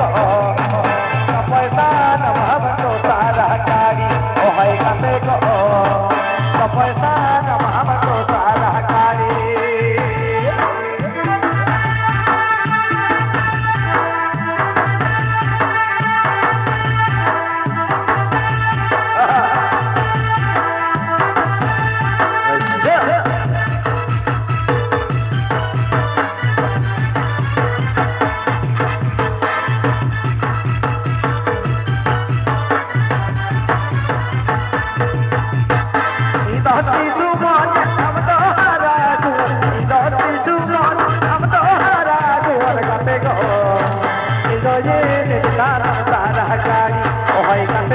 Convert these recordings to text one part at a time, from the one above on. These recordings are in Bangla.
গো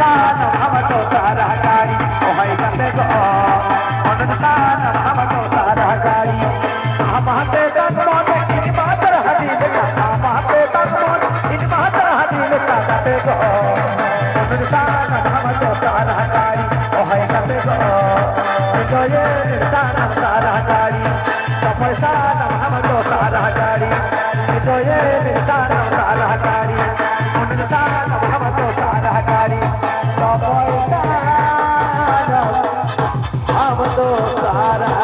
অনন সান আমতো সারা গাড়ি ওহাই কতে গো। অনন সান আমতো সারা গাড়ি আমাতে তন্মন নির্মাতার হাবিব কা আমাতে তন্মন নির্মাতার হাবিব কা কতে গো। অনন সান আমতো সারা গাড়ি ওহাই কতে গো। জয়ে সান সারা গাড়ি পয়সা নাম আমতো সারা গাড়ি হৃদয়ে নাম আমতো সারা গাড়ি